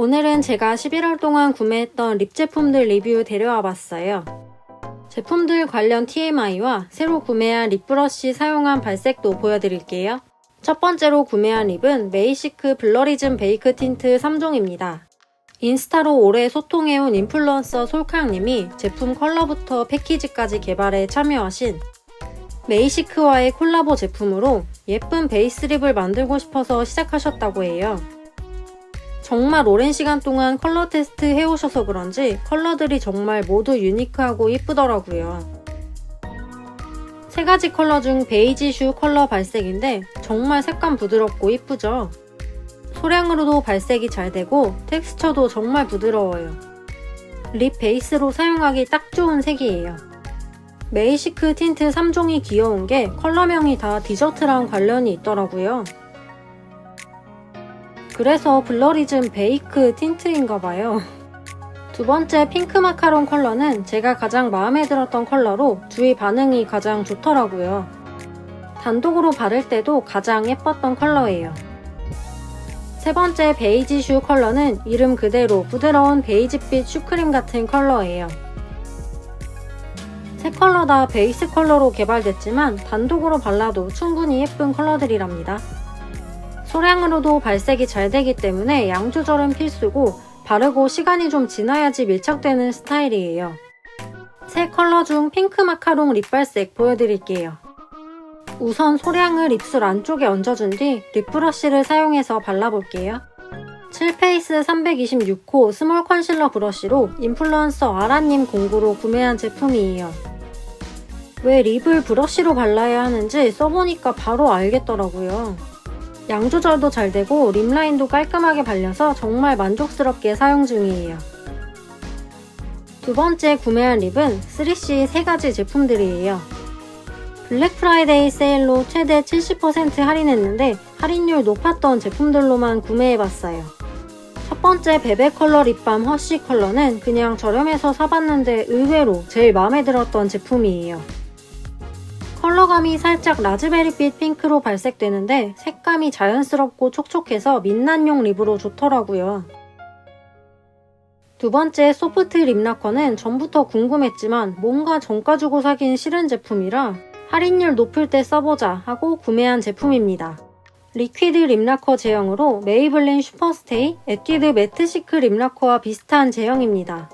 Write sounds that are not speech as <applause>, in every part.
오늘은 제가 11월 동안 구매했던 립 제품들 리뷰 데려와 봤어요. 제품들 관련 TMI와 새로 구매한 립 브러쉬 사용한 발색도 보여드릴게요. 첫 번째로 구매한 립은 메이시크 블러리즘 베이크 틴트 3종입니다. 인스타로 오래 소통해온 인플루언서 솔캉님이 제품 컬러부터 패키지까지 개발에 참여하신 메이시크와의 콜라보 제품으로 예쁜 베이스 립을 만들고 싶어서 시작하셨다고 해요. 정말 오랜 시간 동안 컬러 테스트 해오셔서 그런지 컬러들이 정말 모두 유니크하고 예쁘더라고요. 세 가지 컬러 중 베이지 슈 컬러 발색인데 정말 색감 부드럽고 예쁘죠? 소량으로도 발색이 잘 되고 텍스처도 정말 부드러워요. 립 베이스로 사용하기 딱 좋은 색이에요. 메이시크 틴트 3종이 귀여운 게 컬러명이 다 디저트랑 관련이 있더라고요. 그래서 블러리즘 베이크 틴트인가봐요. 두 번째 핑크 마카롱 컬러는 제가 가장 마음에 들었던 컬러로 주위 반응이 가장 좋더라고요. 단독으로 바를 때도 가장 예뻤던 컬러예요. 세 번째 베이지 슈 컬러는 이름 그대로 부드러운 베이지빛 슈크림 같은 컬러예요. 세 컬러 다 베이스 컬러로 개발됐지만 단독으로 발라도 충분히 예쁜 컬러들이랍니다. 소량으로도 발색이 잘 되기 때문에 양 조절은 필수고 바르고 시간이 좀 지나야지 밀착되는 스타일이에요. 세 컬러 중 핑크 마카롱 립 발색 보여드릴게요. 우선 소량을 입술 안쪽에 얹어준 뒤 립브러쉬를 사용해서 발라볼게요. 7페이스 326호 스몰 컨실러 브러쉬로 인플루언서 아라님 공구로 구매한 제품이에요. 왜 립을 브러쉬로 발라야 하는지 써보니까 바로 알겠더라고요. 양 조절도 잘 되고 립 라인도 깔끔하게 발려서 정말 만족스럽게 사용 중이에요. 두 번째 구매한 립은 3C 세 가지 제품들이에요. 블랙 프라이데이 세일로 최대 70% 할인했는데 할인율 높았던 제품들로만 구매해봤어요. 첫 번째 베베 컬러 립밤 허쉬 컬러는 그냥 저렴해서 사봤는데 의외로 제일 마음에 들었던 제품이에요. 컬러감이 살짝 라즈베리빛 핑크로 발색되는데 색감이 자연스럽고 촉촉해서 민낯용 립으로 좋더라고요. 두 번째 소프트 립라커는 전부터 궁금했지만 뭔가 정가 주고 사긴 싫은 제품이라 할인율 높을 때 써보자 하고 구매한 제품입니다. 리퀴드 립라커 제형으로 메이블린 슈퍼스테이 에뛰드 매트 시크 립라커와 비슷한 제형입니다.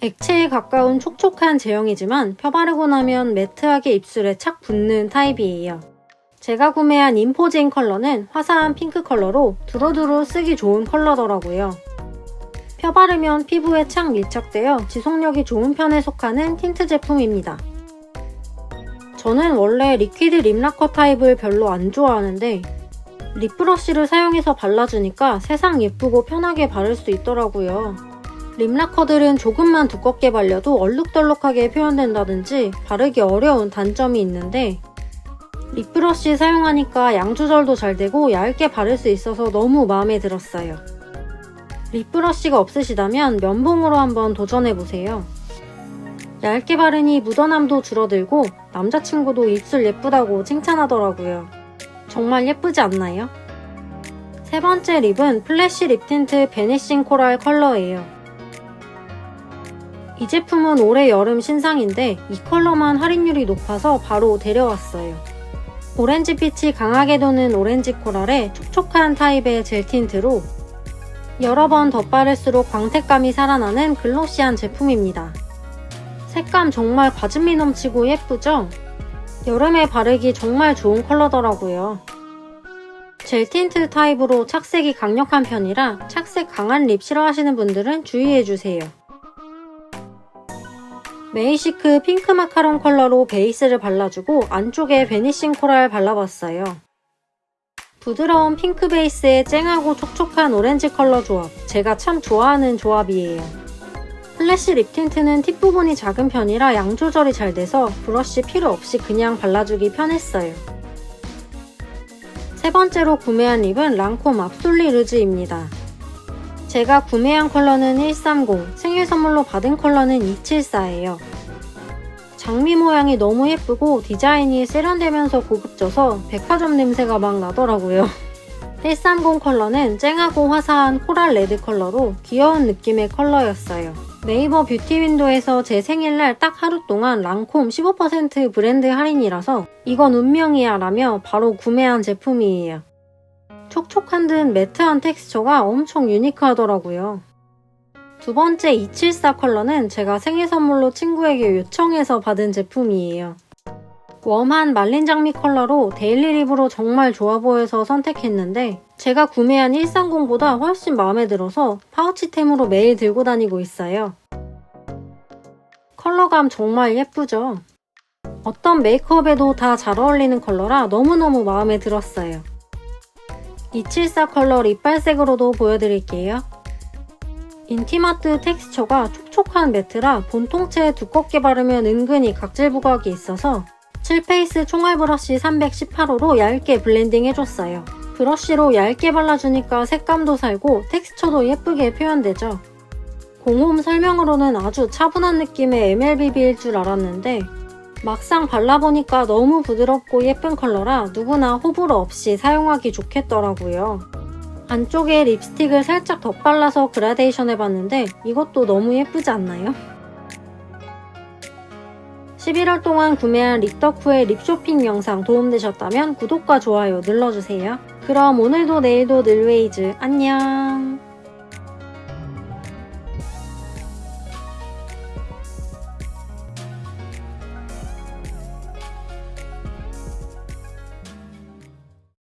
액체에 가까운 촉촉한 제형이지만 펴바르고 나면 매트하게 입술에 착 붙는 타입이에요. 제가 구매한 인포제인 컬러는 화사한 핑크 컬러로 두루두루 쓰기 좋은 컬러더라고요. 펴바르면 피부에 착 밀착되어 지속력이 좋은 편에 속하는 틴트 제품입니다. 저는 원래 리퀴드 립라커 타입을 별로 안 좋아하는데 립브러쉬를 사용해서 발라주니까 세상 예쁘고 편하게 바를 수 있더라고요. 립라커들은 조금만 두껍게 발려도 얼룩덜룩하게 표현된다든지 바르기 어려운 단점이 있는데 립브러쉬 사용하니까 양 조절도 잘 되고 얇게 바를 수 있어서 너무 마음에 들었어요. 립브러쉬가 없으시다면 면봉으로 한번 도전해보세요. 얇게 바르니 묻어남도 줄어들고 남자친구도 입술 예쁘다고 칭찬하더라고요. 정말 예쁘지 않나요? 세 번째 립은 플래시 립 틴트 베니싱 코랄 컬러예요. 이 제품은 올해 여름 신상인데 이 컬러만 할인율이 높아서 바로 데려왔어요. 오렌지 빛이 강하게 도는 오렌지 코랄에 촉촉한 타입의 젤 틴트로 여러 번 덧바를수록 광택감이 살아나는 글로시한 제품입니다. 색감 정말 과즙미 넘치고 예쁘죠? 여름에 바르기 정말 좋은 컬러더라고요. 젤 틴트 타입으로 착색이 강력한 편이라 착색 강한 립 싫어하시는 분들은 주의해주세요. 메이시크 핑크 마카롱 컬러로 베이스를 발라주고 안쪽에 베니싱 코랄 발라봤어요. 부드러운 핑크 베이스에 쨍하고 촉촉한 오렌지 컬러 조합. 제가 참 좋아하는 조합이에요. 플래시 립 틴트는 팁 부분이 작은 편이라 양 조절이 잘 돼서 브러쉬 필요 없이 그냥 발라주기 편했어요. 세 번째로 구매한 립은 랑콤 압솔리 르즈입니다. 제가 구매한 컬러는 130, 생일 선물로 받은 컬러는 274예요. 장미 모양이 너무 예쁘고 디자인이 세련되면서 고급져서 백화점 냄새가 막 나더라고요. <laughs> 130 컬러는 쨍하고 화사한 코랄 레드 컬러로 귀여운 느낌의 컬러였어요. 네이버 뷰티 윈도에서 제 생일날 딱 하루 동안 랑콤 15% 브랜드 할인이라서 이건 운명이야 라며 바로 구매한 제품이에요. 촉촉한 듯 매트한 텍스처가 엄청 유니크하더라고요. 두 번째 274 컬러는 제가 생일 선물로 친구에게 요청해서 받은 제품이에요. 웜한 말린 장미 컬러로 데일리 립으로 정말 좋아 보여서 선택했는데 제가 구매한 130보다 훨씬 마음에 들어서 파우치템으로 매일 들고 다니고 있어요. 컬러감 정말 예쁘죠? 어떤 메이크업에도 다 잘 어울리는 컬러라 너무너무 마음에 들었어요. 274 컬러 립발색으로도 보여드릴게요. 인티마트 텍스처가 촉촉한 매트라 본통체에 두껍게 바르면 은근히 각질 부각이 있어서 7페이스 총알 브러쉬 318호로 얇게 블렌딩 해줬어요. 브러쉬로 얇게 발라주니까 색감도 살고 텍스처도 예쁘게 표현되죠. 공홈 설명으로는 아주 차분한 느낌의 MLBB일 줄 알았는데 막상 발라보니까 너무 부드럽고 예쁜 컬러라 누구나 호불호 없이 사용하기 좋겠더라고요. 안쪽에 립스틱을 살짝 덧발라서 그라데이션 해봤는데 이것도 너무 예쁘지 않나요? 11월 동안 구매한 립덕후의 립쇼핑 영상 도움되셨다면 구독과 좋아요 눌러주세요. 그럼 오늘도 내일도 늘웨이즈 안녕!